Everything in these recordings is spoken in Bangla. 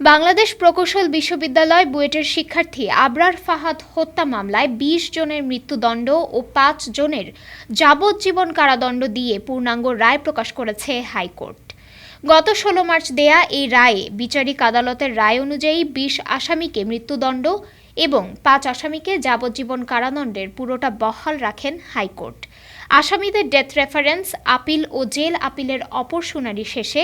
বাংলাদেশ প্রকৌশল বিশ্ববিদ্যালয় বুয়েটের শিক্ষার্থী আবরার ফাহাদ হত্যা মামলায় ২০ জনের মৃত্যুদণ্ড ও পাঁচ জনের যাবজ্জীবন কারাদণ্ড দিয়ে পূর্ণাঙ্গ রায় প্রকাশ করেছে হাইকোর্ট। গত ষোলো মার্চ দেয়া এই রায়ে বিচারিক আদালতের রায় অনুযায়ী বিশ আসামিকে মৃত্যুদণ্ড এবং পাঁচ আসামিকে যাবজ্জীবন কারাদণ্ডের পুরোটা বহাল রাখেন হাইকোর্ট। আসামিদের ডেথ রেফারেন্স, আপিল ও জেল আপিলের অপর শুনানি শেষে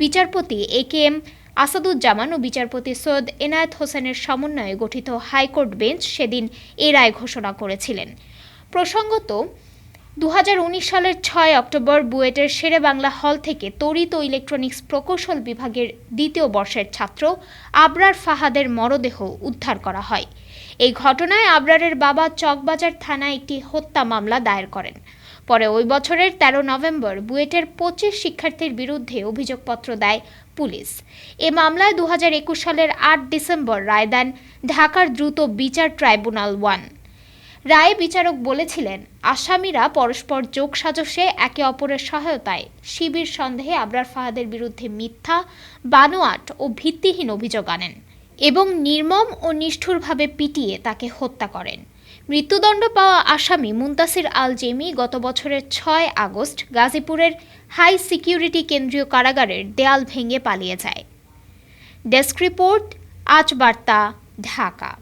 বিচারপতি এ কে এম আসাদুজ্জামান ও বিচারপতি সৈয়দ এনায়েত হোসেনের সমন্বয়ে গঠিত হাইকোর্ট বেঞ্চ সেদিন এ রায় ঘোষণা করেছিলেন। প্রসঙ্গত দু হাজার উনিশ সালের ছয় অক্টোবর বুয়েটের শেরে বাংলা হল থেকে তড়িৎ ও ইলেকট্রনিক্স প্রকৌশল বিভাগের দ্বিতীয় বর্ষের ছাত্র আবরার ফাহাদের মরদেহ উদ্ধার করা হয়। এই ঘটনায় আবরারের বাবা চকবাজার থানায় একটি হত্যা মামলা দায়ের করেন। পরে ওই বছরের ১৩ নভেম্বর বুয়েটের পঁচিশ শিক্ষার্থীর বিরুদ্ধে অভিযোগপত্র দেয় পুলিশ। এ মামলায় দু হাজার একুশ সালের আট ডিসেম্বর রায় দেন ঢাকার দ্রুত বিচার ট্রাইব্যুনাল ওয়ান। রায়ে বিচারক বলেছিলেন, আসামিরা পরস্পর যোগ সাজসে একে অপরের সহায়তায় শিবির সন্দেহে আবরার ফাহাদের বিরুদ্ধে মিথ্যা, বানোয়াট ও ভিত্তিহীন অভিযোগ আনেন। এবং নির্মম ও নিষ্ঠুরভাবে পিটিয়ে তাকে হত্যা করেন। মৃত্যুদণ্ড পাওয়া আসামি মুন্তাসির আল জেমি গত বছরের ছয় আগস্ট গাজীপুরের হাই সিকিউরিটি কেন্দ্রীয় কারাগারের দেয়াল ভেঙে পালিয়ে যায়। ডেস্ক রিপোর্ট, আজ বার্তা, ঢাকা।